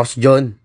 Si John.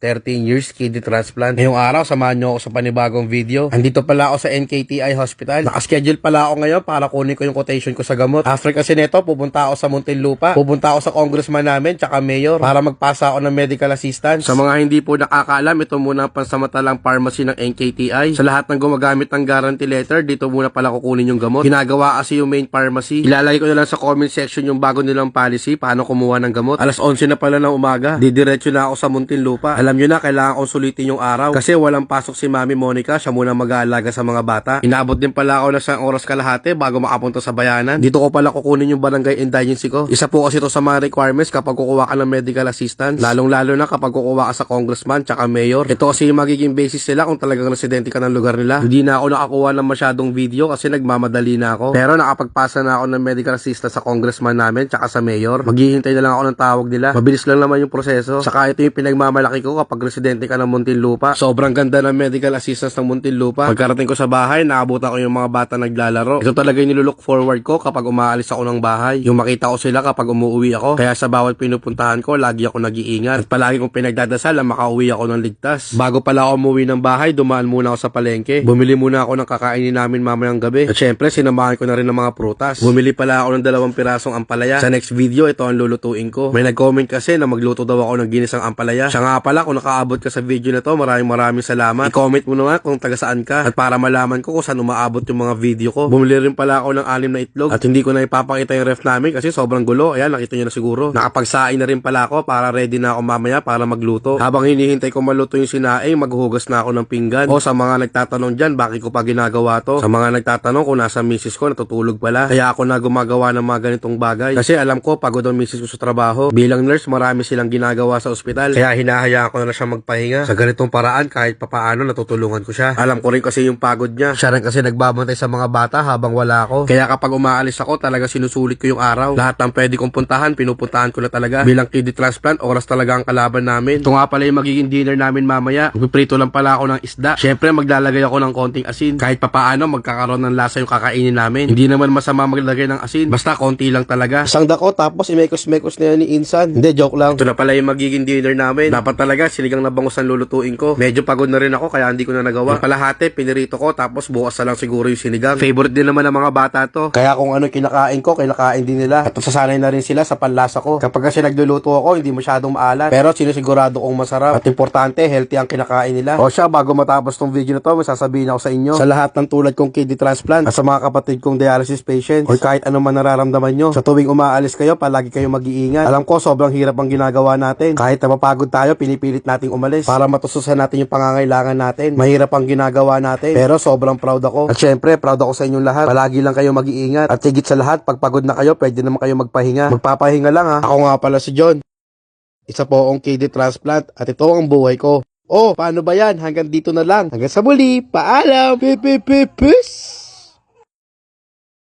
13 years kidney transplant. Ngayong araw, samahan nyo ako sa panibagong video. Andito pala ako sa NKTI Hospital. Nakaschedule pala ako ngayon para kunin ko yung quotation ko sa gamot. After kasi neto, pupunta ako sa Muntinlupa. Pupunta ako sa congressman namin, tsaka mayor, para magpasa ako ng medical assistance. Sa mga hindi po nakakaalam, ito muna ang pansamantalang pharmacy ng NKTI. Sa lahat ng gumagamit ng guarantee letter, dito muna pala kukunin yung gamot. Ginagawa kasi yung main pharmacy. Ilalagay ko na lang sa comment section yung bago nilang policy, paano kumuha ng gamot. Alas 11 na pala ng umaga. Didiretso na ako sa Muntinlupa. Alam nyo na, kailangan kong sulitin yung araw. Kasi walang pasok si Mami Monica, siya muna mag-aalaga sa mga bata. Inabot din pala ako na sa oras kalahati bago makapunta sa bayanan. Dito ko pala kukunin yung barangay indigency ko. Isa po kasi to sa mga requirements kapag kukuha ka ng medical assistance. Lalong-lalo na kapag kukuha ka sa congressman tsaka mayor. Ito kasi yung magiging basis nila kung talagang residente ka ng lugar nila. Hindi na ako nakakuha ng masyadong video kasi nagmamadali na ako. Pero nakapagpasa na ako ng medical assistance sa congressman namin tsaka sa mayor. Maghihintay na lang ako ng tawag nila. Mabilis lang naman yung proseso. Saka ito yung pinagmamalaki ko kapag residente ka ng Muntinlupa. Sobrang ganda ng medical assistance ng Muntinlupa. Pagkarating ko sa bahay, naabutan ko yung mga bata naglalaro. Ito talaga yung nilulook forward ko kapag umaalis ako ng bahay. Yung makita ko sila kapag umuwi ako. Kaya sa bawat pinupuntahan ko, lagi ako nag-iingat. At palagi kong pinagdadasal na makauwi ako ng ligtas. Bago pala ako umuwi ng bahay, dumaan muna ako sa palengke. Bumili muna ako ng kakainin namin mamayang gabi. At syempre, sinamahan ko na rin ng mga prutas. Bumili pala ako ng dalawang pirasong ampalaya. Sa next video, ito ang lulutuin ko. May nag-comment kasi na magluto daw ako ng ginisang ampalaya. Siya nga pala, kung nakaabot ka sa video na to, maraming maraming salamat. I-comment mo naman kung taga saan ka. At para malaman ko kung saan umaabot yung mga video ko. Bumili rin pala ako ng anim na itlog. At hindi ko na ipapakita yung ref namin kasi sobrang gulo. Ayan, nakita nyo na siguro. Nakapagsaing na rin pala ako para ready na ako mamaya para magluto. Habang hinihintay ko maluto yung sinaing, maghuhugas na ako ng pinggan. O sa mga nagtatanong dyan, bakit ko pa ginagawa to? Sa mga nagtatanong kung nasa misis ko, natutulog pala. Kaya ako na gumagawa ng mga ganitong bagay. Kasi alam ko, pagod ang misis ko sa trabaho. Bilang nurse, marami silang ginagawa sa ospital. Kaya hinahayaan ko na siya magpahinga. Sa ganitong paraan, kahit papaano, natutulungan ko siya. Alam ko rin kasi yung pagod niya. Siya rin kasi nagbabantay sa mga bata habang wala ako. Kaya kapag umaalis ako, talaga sinusulit ko yung araw. Lahat ng pwede kong puntahan, pinupuntahan ko na talaga. Bilang kidney transplant, oras talaga ang kalaban namin. Ito nga pala yung magiging dinner namin mamaya. Magpiprito lang pala ako ng isda. Syempre, maglalagay ako ng konting asin. Kahit papaano, magkakaroon ng lasa yung kakainin namin. Hindi naman masama maglagay ng asin. Basta konti lang talaga. Isang dako, tapos imekos-mekos na yan ni Insan. Hindi, joke lang. Ito na pala yung magiging dinner namin. Dapat talaga, sinigang na bangus ang lulutuin ko. Medyo pagod na rin ako, kaya hindi ko na nagawa. Yung palahate, pinirito ko, tapos bukas na lang siguro yung sinigang. Favorite din naman ng mga bata to. Kaya kung ano kinakain ko, kinakain din nila. At sasanay na rin sila sa panlasa ko. Kapag kasi nagluluto ako, hindi masyadong maalat. Pero sinisigurado kong masarap. At importante, healthy ang kinakain nila. O siya, bago matapos tong video na to, may sasabihin ako sa inyo. Sa lahat ng tulad kong kidney transplant, at sa mga kapatid kong dialysis patients, or kahit ano man nararamdaman nyo, sa tuwing umaalis kayo, palagi kayo mag-iingat. Alam ko, sobrang hirap ang ginagawa natin. Kahit napapagod tayo, pinipilit nating umalis para matustusan natin yung pangangailangan natin. Mahirap ang ginagawa natin, pero sobrang proud ako. At syempre, proud ako sa inyong lahat. Palagi lang kayo mag-iingat. At higit sa lahat, pag pagod na kayo, pwede naman kayo magpahinga. Magpapahinga lang ha. Ako nga pala si John. Isa po akong kidney transplant at ito ang buhay ko. Oh, paano ba yan? Hanggang dito na lang. Hanggang sa muli. Paalam. Peace.